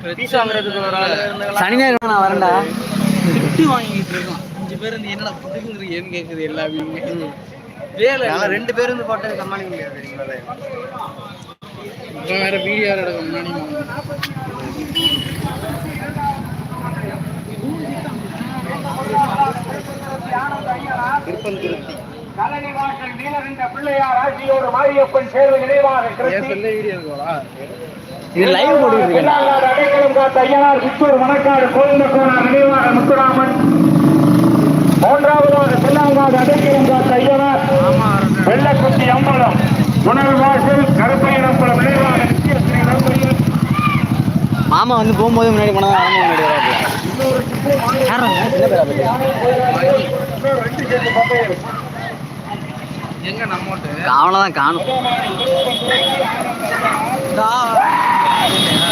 Piece வாங்குறதுக்கு ஒரு ஆள். சனி ஞாயிறு நான் வரேன்டா. திட்டு வாங்கிட்டு இருக்கோம். அஞ்சு பேர் இருந்து என்னடா புதுக்குங்கிறீங்கன்னு கேக்குது எல்லாமே. வேலை நாங்கள் ரெண்டு பேரும் இருந்து போட்டது சமாளிக்க முடியாது இப்போ வேற வீடியோ எடுக்க முன்னாடி கலனிவாசல் வீரரின் பிள்ளையார் ஆட்சியோடு மாரியப்பன் சேர்வு நினைவாக இது லைவ் போட்டுட்டு இருக்கேன் பிள்ளாங்காடு அடைக்கலம் காத்த ஐயனார் சித்தூர் மணக்காடு கோவிந்தக்கோனார் நினைவாக முத்துராமன். மூன்றாவதாக பிள்ளாங்காடு அடைக்கலம் காத்த ஐயனார். வெள்ளக்குத்தி அம்பலம். உணர்வாசல் கருப்பையினப்பலம் நினைவாக நித்திய ஸ்ரீ நம்பையில் மாமா வந்து போகும்போது முன்னாடி போனா தான் முன்னாடி வராது எங்க அவனை தான் காணும்.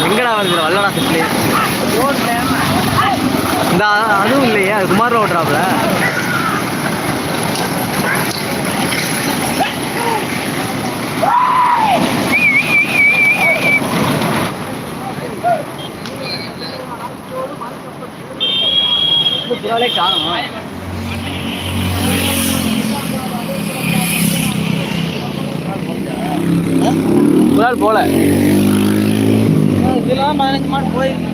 எங்கடா வருது? வல்லடா சிப்ளே இந்த அதுவும் இல்லையே. குமார் ஓட்டுறாப்புல காணும். ஒரு நாள் போல. இதெல்லாம் பதினஞ்சு மாடு போயிருக்கு.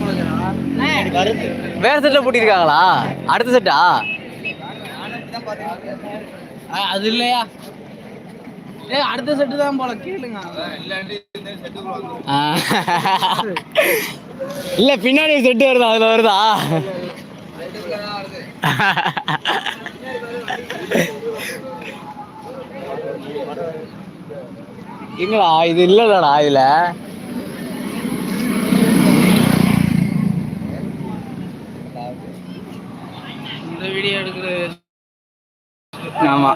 வேற செட்டில் பூட்டியிருக்காங்களா? அடுத்த செட்டா அது இல்லையா? ஏய் அடுத்த செட்டு தான் போல. கேளுங்க. இல்ல பின்னாடி செட்டு வருதா? அதுல வருதா. எங்கடா இது இல்லடா இதுல. இந்த வீடியோ எடுக்கிறது. ஆமா.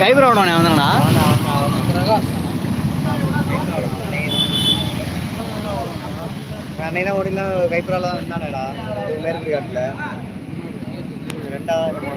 கைபுரம் விடணும் வந்தானா பிரகாஷ் அன்னைக்கு தான் ஓடிலாம் கைப்புறால தான் இருந்தானடா மேற்கு காட்டில். ரெண்டாவது